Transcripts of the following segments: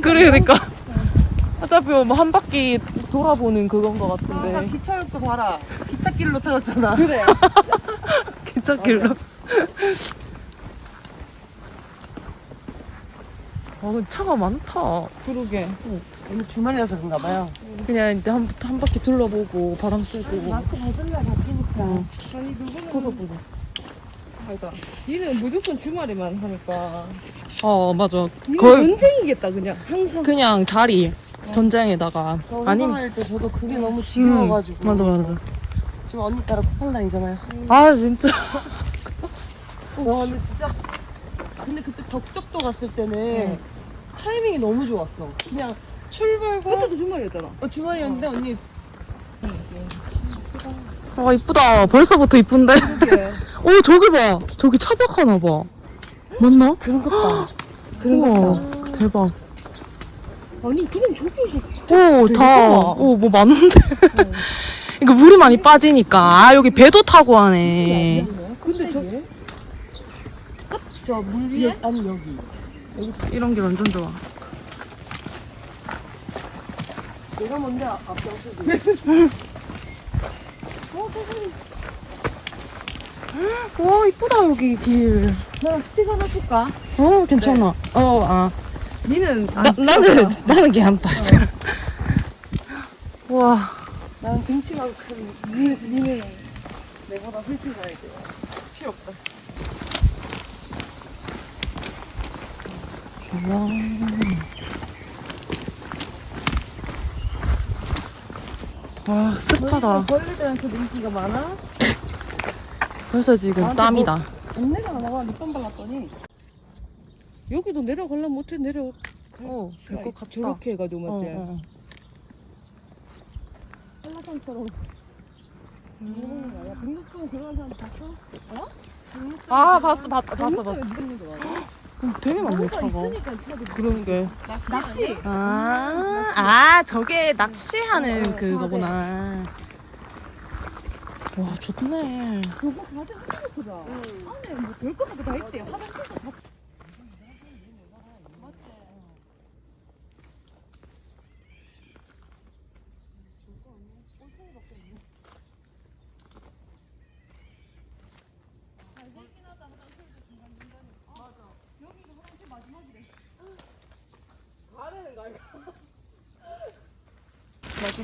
그래 그러니까 어차피 뭐 한 바퀴 돌아보는 그건 것 같은데 아, 기차역도 봐라. 기찻길로 찾았잖아. 그래. 기찻길로 아, 근데 차가 많다. 그러게. 오늘 주말이라서 그런가 봐요. 그냥 이제 한, 한 바퀴 둘러보고 바람 쐬고. 마스크 벗을래 바뀌니까. 응. 아니 누구는 보고. 아니다. 니는 무조건 주말에만 하니까. 어, 맞아. 거의 전쟁이겠다 그냥 항상. 그냥 자리. 전장에다가. 아니 아니, 할때 저도 그게 너무 음, 지겨워가지고. 맞아, 맞아. 지금 언니 따라 쿠팡 다니잖아요. 아, 진짜. 와 근데 진짜. 근데 그때 덕적도 갔을 때는 타이밍이 너무 좋았어. 그냥 출발과 그때도 주말이었잖아. 어, 주말이었는데 언니 아, 이쁘다. 벌써부터 이쁜데. 오, 저기 봐. 저기 차박하나 봐. 맞나? 그런 것 봐. 그런 거 대박. 아니 그럼 저기서 오, 다. 예쁘다. 오, 뭐 많은데. 이거 물이 많이 빠지니까. 아, 여기 배도 타고 하네. 근데 저 저 물 위에? 아니 여기. 이런 게 완전 좋아. 내가 먼저 앞장서지. 와, 이쁘다, 여기 길. 나 스티커 하나 줄까? 어, 괜찮아. 어, 아. 니는 나, 나는, 나는 괜찮다. 진짜. 와. 나는 등치만큼 니 니는 내보다 훨씬 잘해. 필요 없다. 와. 와, 습하다. 벌레들 한테도 인기가 많아? 벌써 지금 나한테 땀이다. 언니가 나와 립밤 발랐더니 여기도 내려가려면 어떻게 내려? 어, 될것 같다. 저렇게 해가지고 어, 맞지? 어. 한라산처럼. 음. 야 백록동 그런 사람 봤어? 어? 아, 봤어, 봤, 봤어, 봤어. 그럼 되게 많네, 차가. 그런 게. 낚시. 아, 아, 저게 낚시하는 그거구나. 와, 좋네. 그거 가장 크다. 안에 뭐 별거 없고 다 있대. 화장실도 다.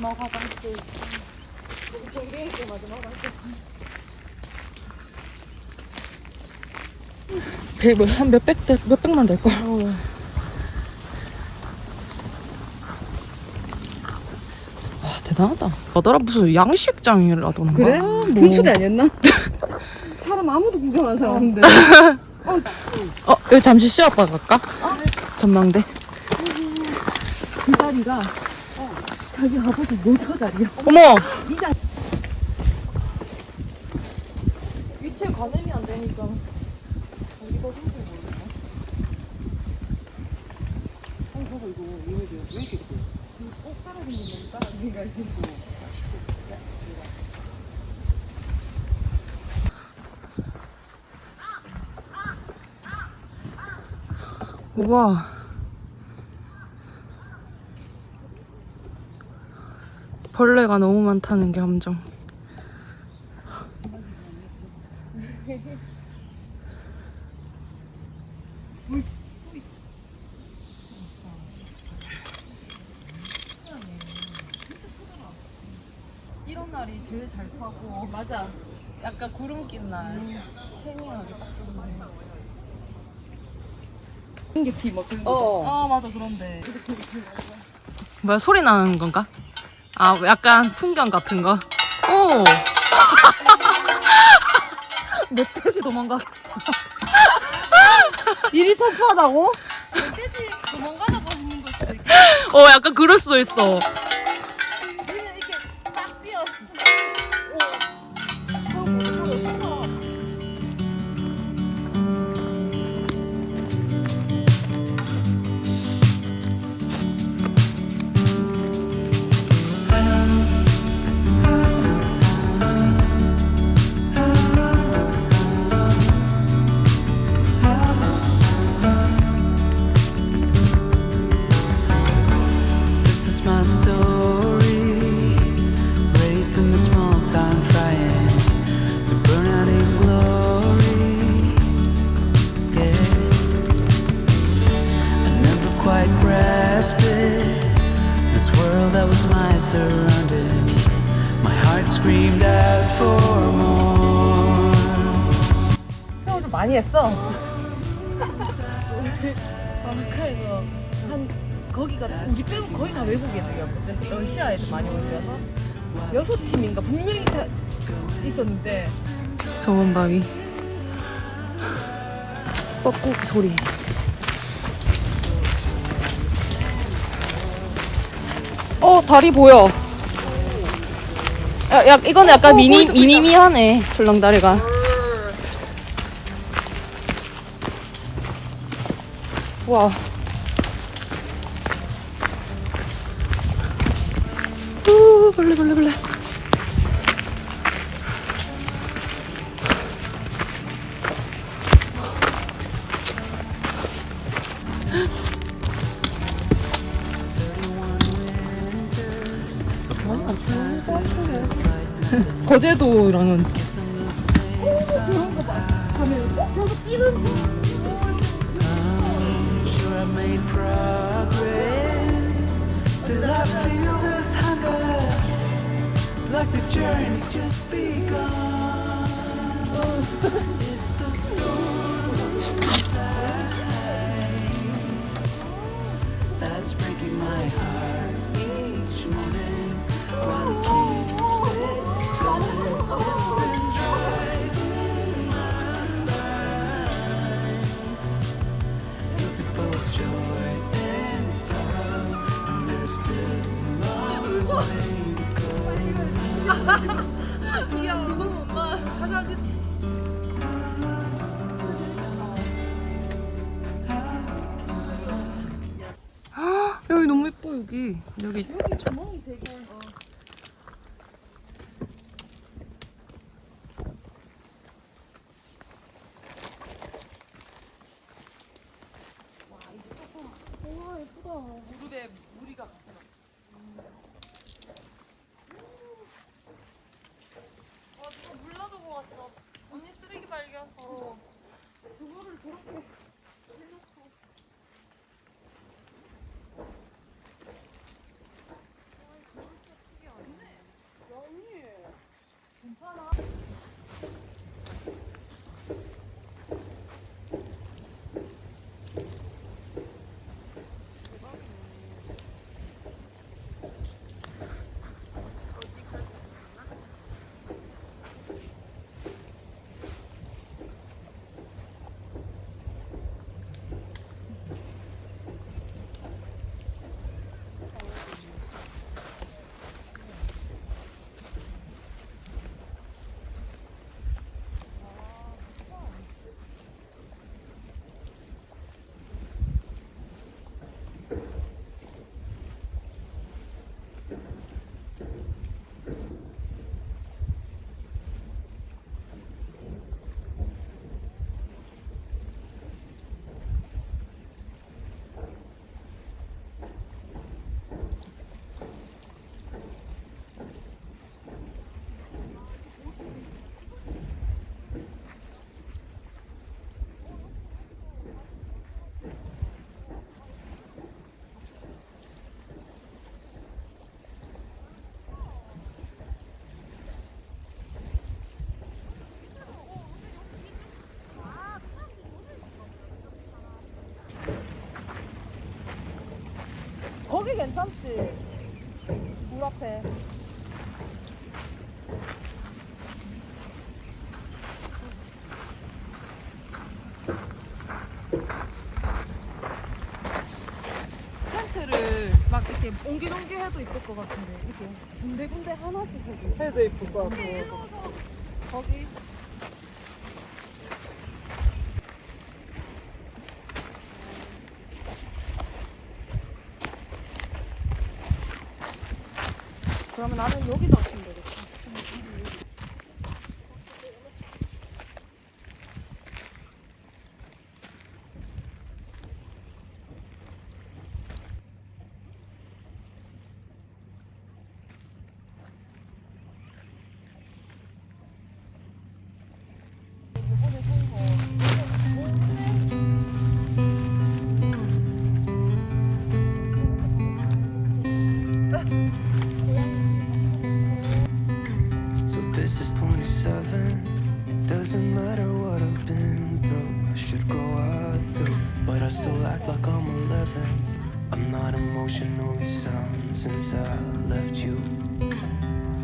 마지막 화장실. 백, 뭐, 한 몇백, 대, 몇백만 될걸. 와, 대단하다. 너더라 무슨 양식장이라던가. 그래? 뭐. 분수대 아니었나? 사람 아무도 구경 안 사는데. 어, 여기 잠시 쉬었다 갈까? 전망대. 그 다리가 어, 자기 아버지 모터 다리야. 어머! 위치에 가늠이 안 되니까. 여기가 힘들 모르겠네. 아니 저거 이거 얘네들 왜 이렇게 커? 꼭 따라다니는 거 따라다니는 거지. 우와. 벌레가 너무 많다는 게 함정. 이런 날이 제일 잘 타고 맞아. 약간 구름 낀 날. 태닝하기 딱 좋네. 공개티 막 그런 거. 어. 아 맞아 그런데 뭐야 소리 나는 건가? 아 약간 풍경 같은 거? 오! 멧돼지 도망가 일이 터프하다고? 멧돼지 도망가다가 걸 수도 있고. 어 약간 그럴 수도 있어 했어. 바닷가에서 한 거기가 우리 빼고 거의 다 외국 애들이었거든. 러시아 애들 많이 온 거여서 여섯 팀인가 분명히 다 있었는데 저번 바위. 뻐꾸기 소리. 어 다리 보여. 야, 야 이거는 약간 미니 미니미하네 줄렁다리가. 와. 우 벌레 벌레 벌레. 거제도랑은 this hunger, like the that's breaking my heart 여기 너무 예뻐 여기. 여기. 여기 조망이 되게 괜찮지? 물 앞에. 텐트를 막 이렇게 옹기종기 해도 이쁠 것 같은데 이렇게 군데군데 하나씩 해도 해도 예쁠 것 같고. 거기 그러면 나는 여기다 하시 still act like I'm 11. I'm not emotionally sound since I left you.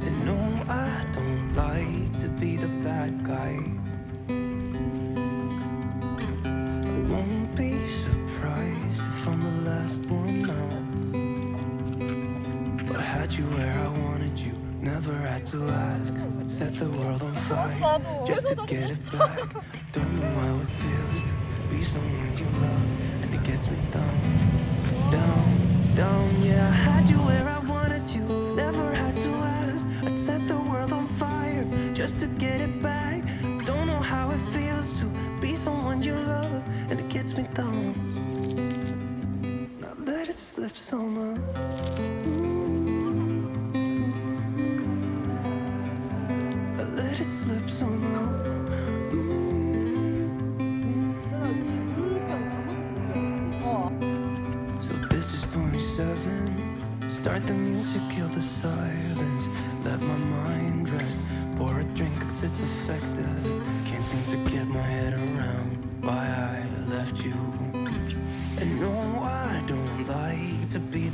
And no, I don't like to be the bad guy. I won't be surprised if I'm the last one out. But I had you where I wanted you, never had to ask. I'd set the world on fire just to get it back. Don't know how it feels to be someone you love, and it gets me down, down, down. Yeah, I had you where I wanted you, never had to ask. I'd set the world on fire just to get it back. Don't know how it feels to be someone you love, and it gets me down. Not let it slip so much. Start the music, kill the silence. Let my mind rest. Pour a drink, cause it's effective. Can't seem to get my head around why I left you. And no, I don't like to be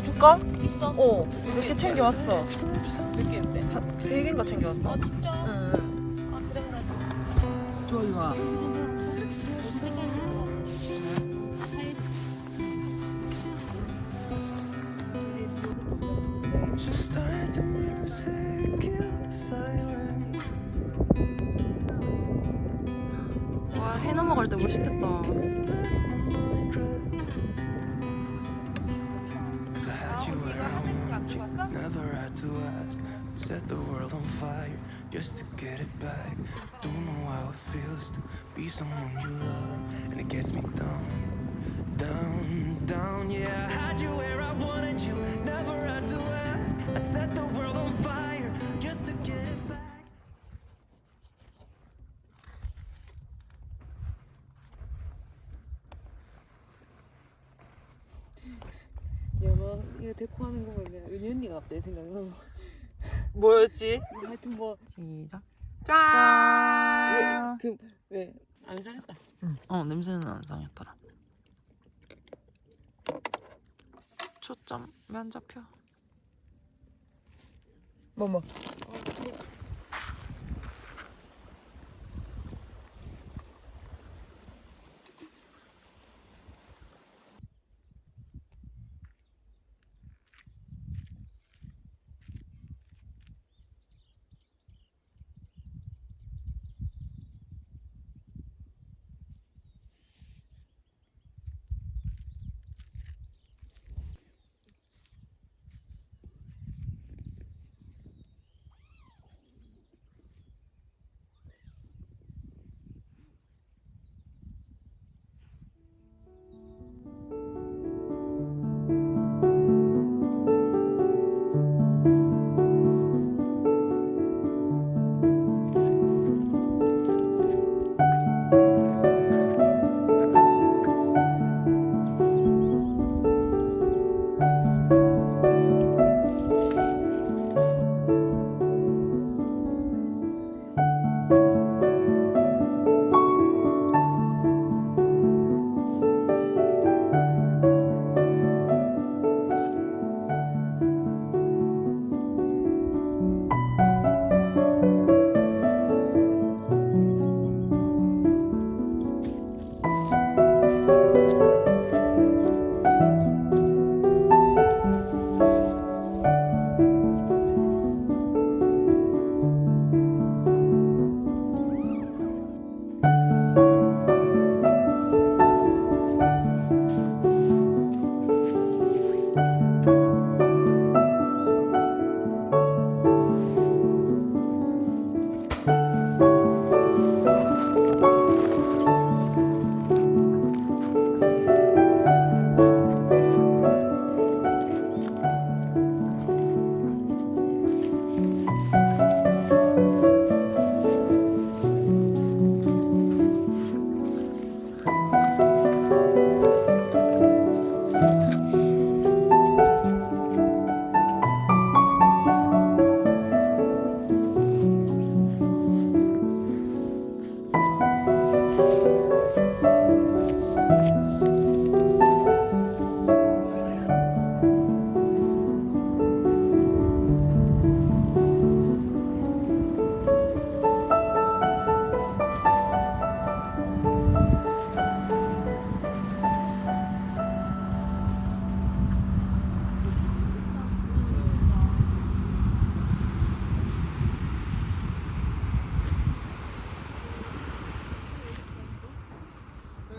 있어 줄까? 있어? 어 이렇게 챙겨왔어 몇 개인데? 세 개인가 챙겨왔어 아 진짜? 응 아 그래 그래 좋아 좋아. just to get it back. Don't know how it feels to be someone you love, and it gets me down, down, down. Yeah, I had you where I wanted you, never had to ask. I'd set the world on fire just to get it back. 여보 이거 데코 하는 거 보면 은희 언니가 갑자기 생각나서 뭐였지? 하여튼 뭐 시작 짠. 그, 왜? 안 잘했다 어 냄새는 안 상했더라 초점 왜 안 잡혀 뭐뭐. 거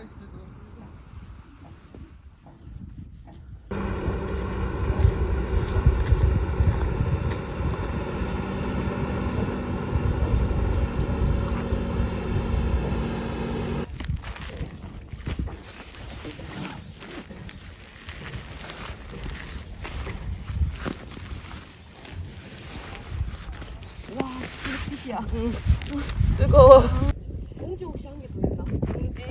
일 수도. 핏이야. 뜨거워. 공지 혹시 한 개 더 있나? 공지?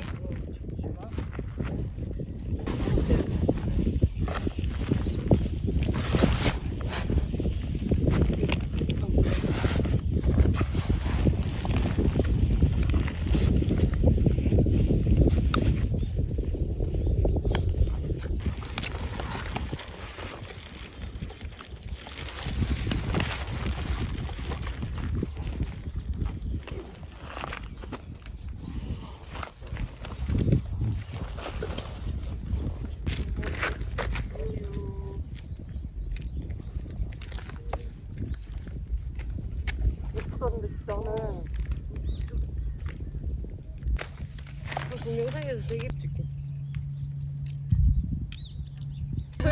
예쁘던데 진짜 오늘. 동영상에서 되게 찍고.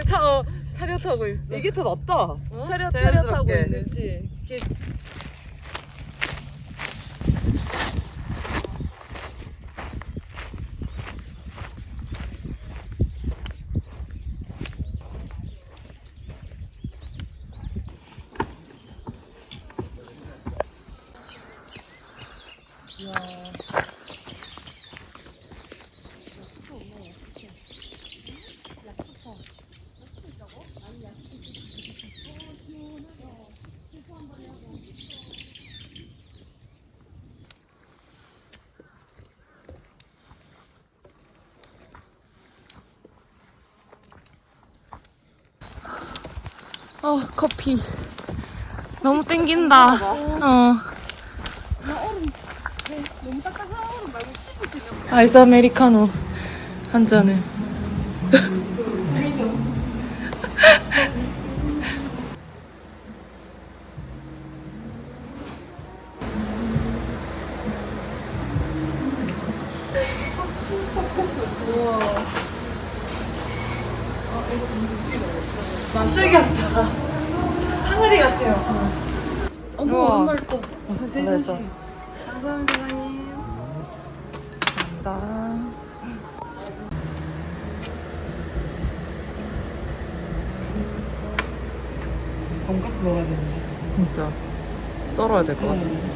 차, 어, 차려 타고 있어. 이게 더 낫다. 어? 타고 자연스럽게. 있는지. 이게 어 커피. 너무 땡긴다. 어. 아이스 아메리카노 한 잔을 감사합니다. 돈가스 먹어야 되는데. 진짜 썰어야 될 것 같아 여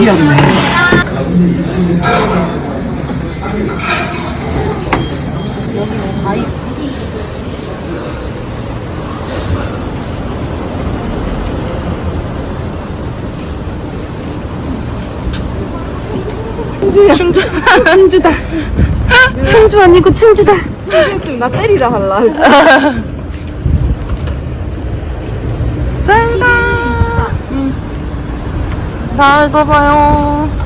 만두 국이었네. 충전 충주다. 청주 아니고 충주다. 충주였으면 나 때리라 할라. 잘 봐봐요